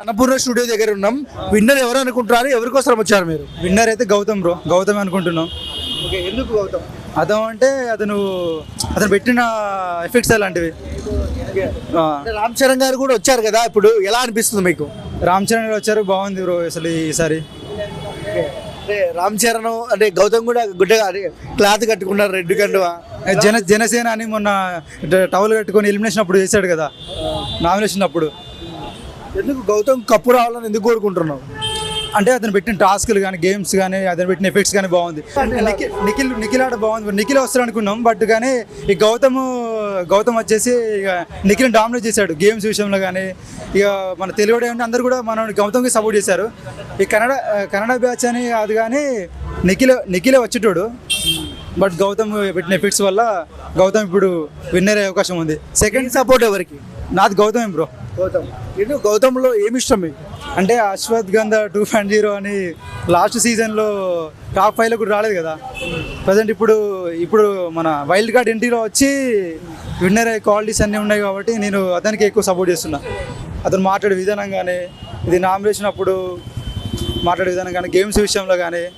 Annapurna studio దగ్గర ఉన్నాం. Winner ఎవరు అనుకుంటున్నారు? ఎవరి కోసం వచ్చారు మీరు? విన్నర్ అయితే గౌతమ్ బ్రో. గౌతమ్ అనుకుంటున్నాం. ఓకే ఎందుకు గౌతమ్? అతను అంటే అతను అతను పెట్టిన ఎఫెక్ట్స్ అలాంటివి. రామ్ చరణ్ గారు కూడా వచ్చారు కదా ఇప్పుడు. ఎలా అనిపిస్తుంది మీకు? రామ్ చరణ్ గారు వచ్చారు బాగుంది బ్రో అసలు ఈసారి. అంటే రామ్ చరణ్ అంటే గౌతమ్ కూడా గుడ్డగా క్లాత్ కట్టుకున్నారు రెడ్ కండువా? జన జనసేన అని మొన్న టవల్ కట్టుకొని ఎలిమినేషన్ అప్పుడు చేశాడు కదా. నామినేషన్ అప్పుడు. ఎందుకు గౌతమ్ కప్పు రావాలని ఎందుకు కోరుకుంటున్నావు? అంటే అతను పెట్టిన టాస్క్లు కానీ గేమ్స్ కానీ అతను పెట్టిన ఎఫెక్ట్స్ కానీ బాగుంది. నిఖిల్ నిఖిల్ నిఖిల్ ఆడ బాగుంది. నిఖిల్ వస్తాడు అనుకున్నాం బట్ కానీ ఈ గౌతమ్ గౌతమ్ వచ్చేసి ఇక నిఖిల్ డామినేట్ చేశాడు గేమ్స్ విషయంలో కానీ. ఇక మన తెలుగు అంటే అందరూ కూడా మనం గౌతమ్కి సపోర్ట్ చేశారు. ఈ కన్నడ కన్నడ బ్యాచ్ అని అది కానీ నిఖిల్ నిఖిలే వచ్చేటోడు. బట్ గౌతమ్ పెట్టిన ఎఫెక్ట్స్ వల్ల గౌతమ్ ఇప్పుడు విన్నర్ అయ్యే అవకాశం ఉంది. సెకండ్ సపోర్ట్ ఎవరికి? నాది గౌతమ్ బ్రో గౌతమ్. ఎందుకు గౌతమ్లో ఏమి ఇష్టం మీకు? అంటే అశ్వత్ గంధ టూ పాయింట్ జీరో అని లాస్ట్ సీజన్లో టాప్ ఫైవ్లో కూడా రాలేదు కదా. ప్రజెంట్ ఇప్పుడు ఇప్పుడు మన వైల్డ్ కార్డ్ ఎంట్రీలో వచ్చి విన్నర్ అయ్యే క్వాలిటీస్ అన్నీ ఉన్నాయి కాబట్టి నేను అతనికి ఎక్కువ సపోర్ట్ చేస్తున్నా. అతను మాట్లాడే విధానం కానీ ఇది నామినేషన్ అప్పుడు మాట్లాడే విధానం కానీ గేమ్స్ విషయంలో కానీ